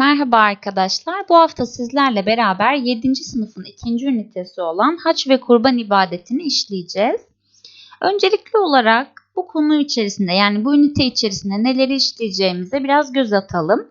Merhaba arkadaşlar. Bu hafta sizlerle beraber 7. sınıfın 2. ünitesi olan haç ve kurban ibadetini işleyeceğiz. Öncelikli olarak bu konu içerisinde yani bu ünite içerisinde neleri işleyeceğimize biraz göz atalım.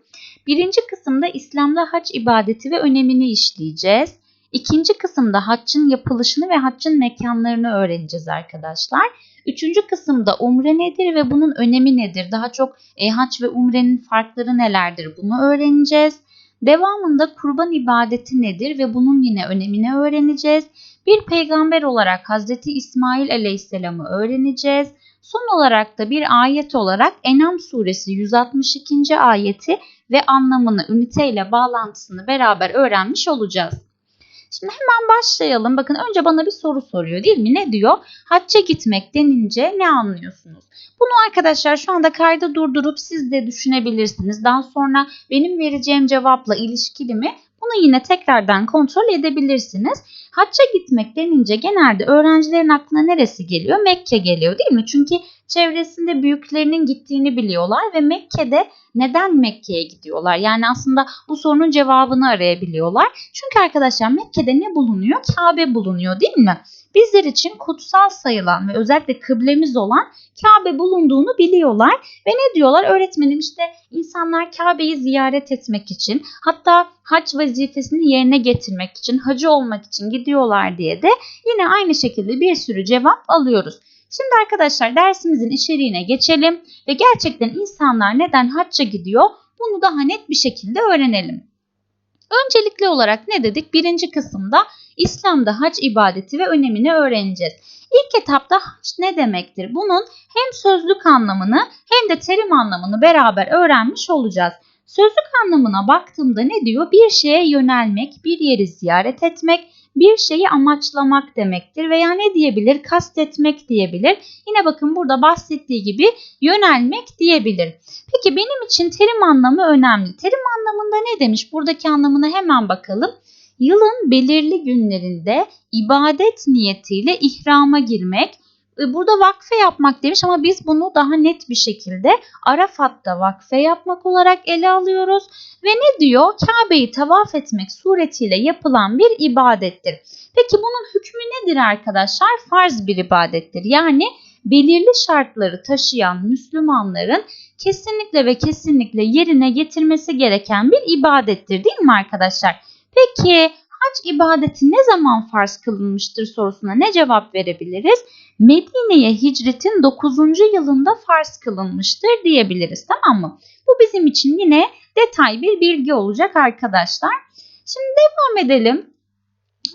Birinci kısımda İslam'da haç ibadeti ve önemini işleyeceğiz. İkinci kısımda haccın yapılışını ve haccın mekanlarını öğreneceğiz arkadaşlar. Üçüncü kısımda umre nedir ve bunun önemi nedir? Daha çok e, hac ve umrenin farkları nelerdir? Bunu öğreneceğiz. Devamında kurban ibadeti nedir ve bunun yine önemini öğreneceğiz. Bir peygamber olarak Hazreti İsmail Aleyhisselam'ı öğreneceğiz. Son olarak da bir ayet olarak Enam suresi 162. ayeti ve anlamını, üniteyle bağlantısını beraber öğrenmiş olacağız. Şimdi hemen başlayalım. Bakın önce bana bir soru soruyor değil mi? Ne diyor? Hacca gitmek denince ne anlıyorsunuz? Bunu arkadaşlar şu anda kayda durdurup siz de düşünebilirsiniz. Daha sonra benim vereceğim cevapla ilişkili mi? Bunu yine tekrardan kontrol edebilirsiniz. Hacca gitmek denince genelde öğrencilerin aklına neresi geliyor? Mekke geliyor değil mi? Çünkü çevresinde büyüklerinin gittiğini biliyorlar ve Mekke'de neden Mekke'ye gidiyorlar? Yani aslında bu sorunun cevabını arayabiliyorlar. Çünkü arkadaşlar Mekke'de ne bulunuyor? Kabe bulunuyor değil mi? Bizler için kutsal sayılan ve özellikle kıblemiz olan Kabe bulunduğunu biliyorlar ve ne diyorlar? Öğretmenim işte insanlar Kabe'yi ziyaret etmek için hatta hac vazifesini yerine getirmek için, hacı olmak için gidiyorlar diye de yine aynı şekilde bir sürü cevap alıyoruz. Şimdi arkadaşlar dersimizin içeriğine geçelim ve gerçekten insanlar neden hacca gidiyor bunu daha net bir şekilde öğrenelim. Öncelikli olarak ne dedik? Birinci kısımda İslam'da hac ibadeti ve önemini öğreneceğiz. İlk etapta hac ne demektir? Bunun hem sözlük anlamını hem de terim anlamını beraber öğrenmiş olacağız. Sözlük anlamına baktığımda ne diyor? Bir şeye yönelmek, bir yeri ziyaret etmek, bir şeyi amaçlamak demektir veya ne diyebilir? Kastetmek diyebilir. Yine bakın burada bahsettiği gibi yönelmek diyebilir. Peki benim için terim anlamı önemli. Terim anlamında ne demiş? Buradaki anlamına hemen bakalım. Yılın belirli günlerinde ibadet niyetiyle ihrama girmek, Burada vakfe yapmak demiş ama biz bunu daha net bir şekilde Arafat'ta vakfe yapmak olarak ele alıyoruz. Ve ne diyor? Kabe'yi tavaf etmek suretiyle yapılan bir ibadettir. Peki bunun hükmü nedir arkadaşlar? Farz bir ibadettir. Yani belirli şartları taşıyan Müslümanların kesinlikle ve kesinlikle yerine getirmesi gereken bir ibadettir değil mi arkadaşlar? Peki hac ibadeti ne zaman farz kılınmıştır sorusuna ne cevap verebiliriz? Medine'ye hicretin 9. yılında farz kılınmıştır diyebiliriz tamam mı? Bu bizim için yine detay bir bilgi olacak arkadaşlar. Şimdi devam edelim.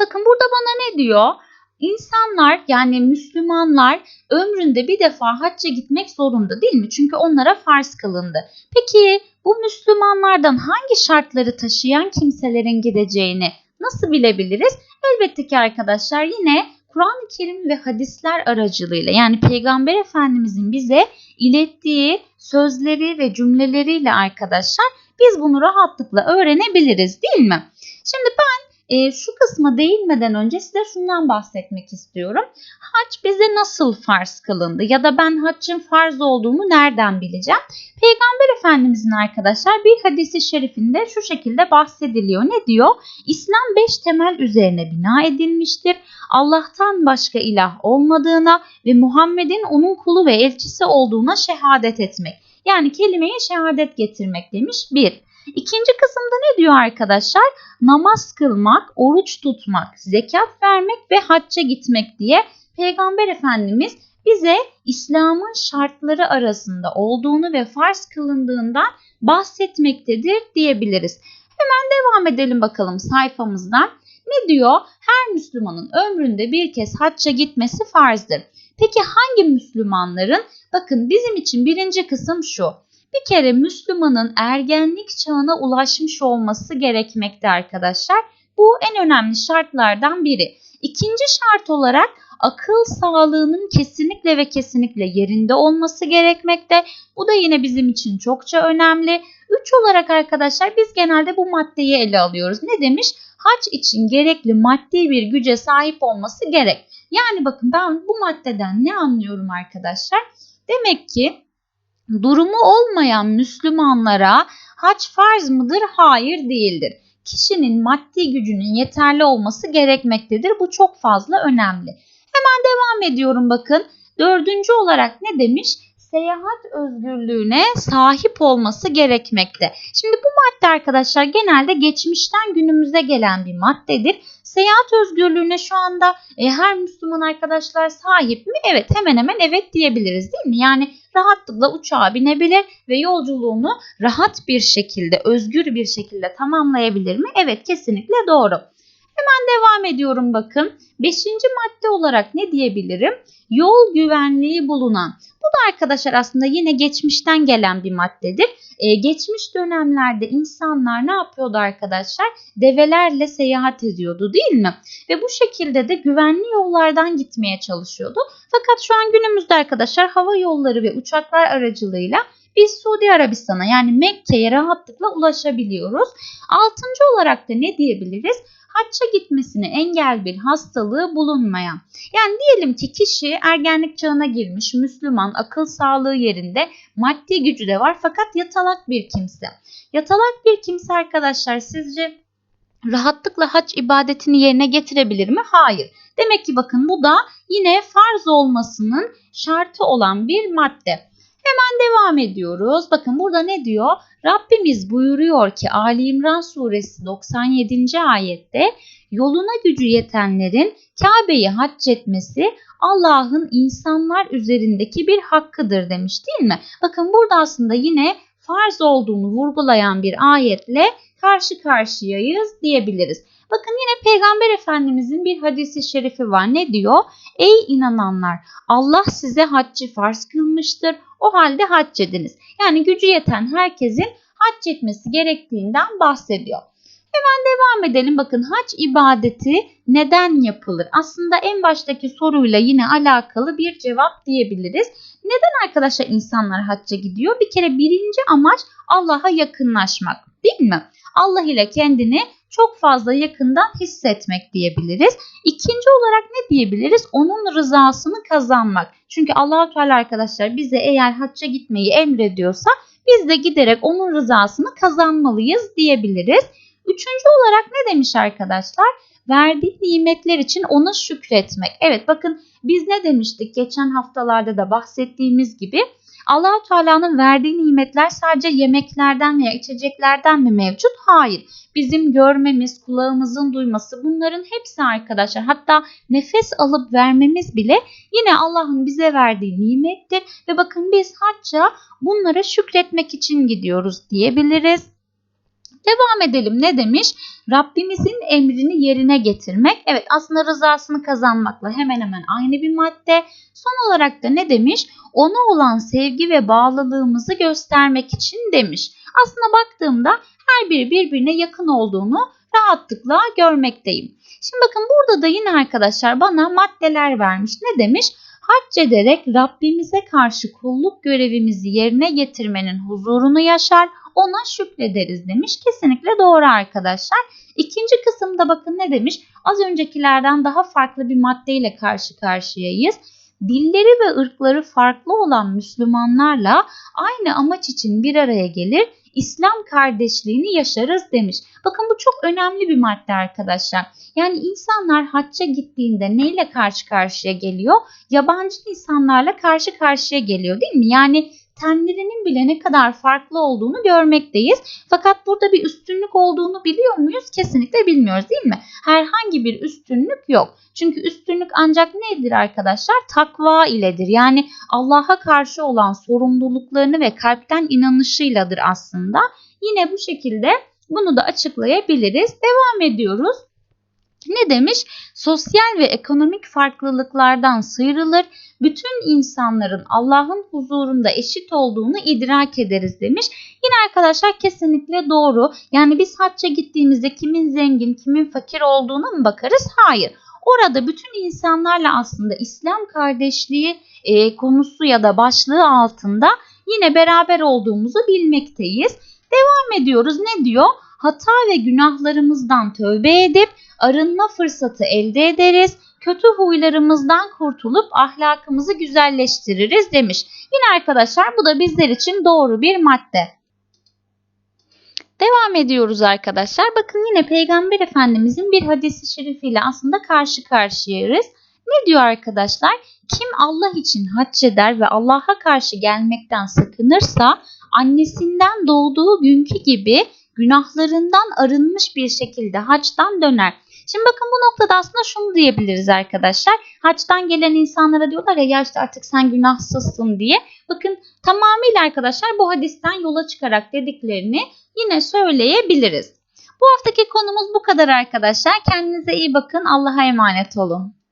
Bakın burada bana ne diyor? İnsanlar yani Müslümanlar ömründe bir defa hacca gitmek zorunda değil mi? Çünkü onlara farz kılındı. Peki bu Müslümanlardan hangi şartları taşıyan kimselerin gideceğini nasıl bilebiliriz? Elbette ki arkadaşlar yine Kur'an-ı Kerim ve hadisler aracılığıyla yani Peygamber Efendimizin bize ilettiği sözleri ve cümleleriyle arkadaşlar biz bunu rahatlıkla öğrenebiliriz değil mi? Şimdi ben e, şu kısma değinmeden önce size şundan bahsetmek istiyorum. Hac bize nasıl farz kılındı ya da ben haccın farz olduğunu nereden bileceğim? Peygamber Efendimizin arkadaşlar bir hadisi şerifinde şu şekilde bahsediliyor. Ne diyor? İslam beş temel üzerine bina edilmiştir. Allah'tan başka ilah olmadığına ve Muhammed'in onun kulu ve elçisi olduğuna şehadet etmek. Yani kelimeye şehadet getirmek demiş bir. İkinci kısımda ne diyor arkadaşlar? Namaz kılmak, oruç tutmak, zekat vermek ve hacca gitmek diye Peygamber Efendimiz bize İslam'ın şartları arasında olduğunu ve farz kılındığından bahsetmektedir diyebiliriz. Hemen devam edelim bakalım sayfamızdan. Ne diyor? Her Müslümanın ömründe bir kez hacca gitmesi farzdır. Peki hangi Müslümanların? Bakın bizim için birinci kısım şu. Bir kere Müslümanın ergenlik çağına ulaşmış olması gerekmekte arkadaşlar. Bu en önemli şartlardan biri. İkinci şart olarak akıl sağlığının kesinlikle ve kesinlikle yerinde olması gerekmekte. Bu da yine bizim için çokça önemli. Üç olarak arkadaşlar biz genelde bu maddeyi ele alıyoruz. Ne demiş? Hac için gerekli maddi bir güce sahip olması gerek. Yani bakın ben bu maddeden ne anlıyorum arkadaşlar? Demek ki durumu olmayan Müslümanlara Hac farz mıdır? Hayır değildir. Kişinin maddi gücünün yeterli olması gerekmektedir. Bu çok fazla önemli. Hemen devam ediyorum bakın. Dördüncü olarak ne demiş? seyahat özgürlüğüne sahip olması gerekmekte. Şimdi bu madde arkadaşlar genelde geçmişten günümüze gelen bir maddedir. Seyahat özgürlüğüne şu anda e, her Müslüman arkadaşlar sahip mi? Evet hemen hemen evet diyebiliriz değil mi? Yani rahatlıkla uçağa binebilir ve yolculuğunu rahat bir şekilde, özgür bir şekilde tamamlayabilir mi? Evet kesinlikle doğru. Hemen devam ediyorum bakın. Beşinci madde olarak ne diyebilirim? Yol güvenliği bulunan. Da arkadaşlar aslında yine geçmişten gelen bir maddedir. Ee, geçmiş dönemlerde insanlar ne yapıyordu arkadaşlar? Develerle seyahat ediyordu değil mi? Ve bu şekilde de güvenli yollardan gitmeye çalışıyordu. Fakat şu an günümüzde arkadaşlar hava yolları ve uçaklar aracılığıyla biz Suudi Arabistan'a yani Mekke'ye rahatlıkla ulaşabiliyoruz. Altıncı olarak da ne diyebiliriz? hacca gitmesine engel bir hastalığı bulunmayan. Yani diyelim ki kişi ergenlik çağına girmiş, Müslüman, akıl sağlığı yerinde, maddi gücü de var fakat yatalak bir kimse. Yatalak bir kimse arkadaşlar sizce rahatlıkla hac ibadetini yerine getirebilir mi? Hayır. Demek ki bakın bu da yine farz olmasının şartı olan bir madde. Hemen devam ediyoruz. Bakın burada ne diyor? Rabbimiz buyuruyor ki Ali İmran suresi 97. ayette yoluna gücü yetenlerin Kabe'yi hac etmesi Allah'ın insanlar üzerindeki bir hakkıdır demiş değil mi? Bakın burada aslında yine farz olduğunu vurgulayan bir ayetle karşı karşıyayız diyebiliriz. Bakın yine Peygamber Efendimizin bir hadisi şerifi var. Ne diyor? Ey inananlar Allah size haccı farz kılmıştır. O halde hac ediniz. Yani gücü yeten herkesin hac etmesi gerektiğinden bahsediyor. Hemen devam edelim. Bakın hac ibadeti neden yapılır? Aslında en baştaki soruyla yine alakalı bir cevap diyebiliriz. Neden arkadaşlar insanlar hacca gidiyor? Bir kere birinci amaç Allah'a yakınlaşmak değil mi? Allah ile kendini çok fazla yakından hissetmek diyebiliriz. İkinci olarak ne diyebiliriz? Onun rızasını kazanmak. Çünkü Allahu Teala arkadaşlar bize eğer hacca gitmeyi emrediyorsa biz de giderek onun rızasını kazanmalıyız diyebiliriz. Üçüncü olarak ne demiş arkadaşlar? Verdiği nimetler için ona şükretmek. Evet bakın biz ne demiştik geçen haftalarda da bahsettiğimiz gibi Allahu Teala'nın verdiği nimetler sadece yemeklerden veya içeceklerden mi mevcut? Hayır. Bizim görmemiz, kulağımızın duyması bunların hepsi arkadaşlar. Hatta nefes alıp vermemiz bile yine Allah'ın bize verdiği nimettir ve bakın biz hacca bunlara şükretmek için gidiyoruz diyebiliriz. Devam edelim ne demiş? Rabbimizin emrini yerine getirmek. Evet aslında rızasını kazanmakla hemen hemen aynı bir madde. Son olarak da ne demiş? Ona olan sevgi ve bağlılığımızı göstermek için demiş. Aslında baktığımda her biri birbirine yakın olduğunu rahatlıkla görmekteyim. Şimdi bakın burada da yine arkadaşlar bana maddeler vermiş. Ne demiş? Hac ederek Rabbimize karşı kulluk görevimizi yerine getirmenin huzurunu yaşar, ona şükrederiz demiş. Kesinlikle doğru arkadaşlar. İkinci kısımda bakın ne demiş? Az öncekilerden daha farklı bir maddeyle karşı karşıyayız. Dilleri ve ırkları farklı olan Müslümanlarla aynı amaç için bir araya gelir, İslam kardeşliğini yaşarız demiş. Bakın bu çok önemli bir madde arkadaşlar. Yani insanlar hacca gittiğinde neyle karşı karşıya geliyor? Yabancı insanlarla karşı karşıya geliyor değil mi? Yani tenlerinin bile ne kadar farklı olduğunu görmekteyiz. Fakat burada bir üstünlük olduğunu biliyor muyuz? Kesinlikle bilmiyoruz değil mi? Herhangi bir üstünlük yok. Çünkü üstünlük ancak nedir arkadaşlar? Takva iledir. Yani Allah'a karşı olan sorumluluklarını ve kalpten inanışıyladır aslında. Yine bu şekilde bunu da açıklayabiliriz. Devam ediyoruz. Ne demiş? Sosyal ve ekonomik farklılıklardan sıyrılır. Bütün insanların Allah'ın huzurunda eşit olduğunu idrak ederiz demiş. Yine arkadaşlar kesinlikle doğru. Yani biz hacca gittiğimizde kimin zengin, kimin fakir olduğuna mı bakarız? Hayır. Orada bütün insanlarla aslında İslam kardeşliği e, konusu ya da başlığı altında yine beraber olduğumuzu bilmekteyiz. Devam ediyoruz. Ne diyor? Hata ve günahlarımızdan tövbe edip arınma fırsatı elde ederiz. Kötü huylarımızdan kurtulup ahlakımızı güzelleştiririz demiş. Yine arkadaşlar bu da bizler için doğru bir madde. Devam ediyoruz arkadaşlar. Bakın yine Peygamber Efendimizin bir hadisi şerifiyle aslında karşı karşıyayız. Ne diyor arkadaşlar? Kim Allah için hac eder ve Allah'a karşı gelmekten sakınırsa annesinden doğduğu günkü gibi günahlarından arınmış bir şekilde haçtan döner. Şimdi bakın bu noktada aslında şunu diyebiliriz arkadaşlar. Haçtan gelen insanlara diyorlar ya ya işte artık sen günahsızsın diye. Bakın tamamıyla arkadaşlar bu hadisten yola çıkarak dediklerini yine söyleyebiliriz. Bu haftaki konumuz bu kadar arkadaşlar. Kendinize iyi bakın. Allah'a emanet olun.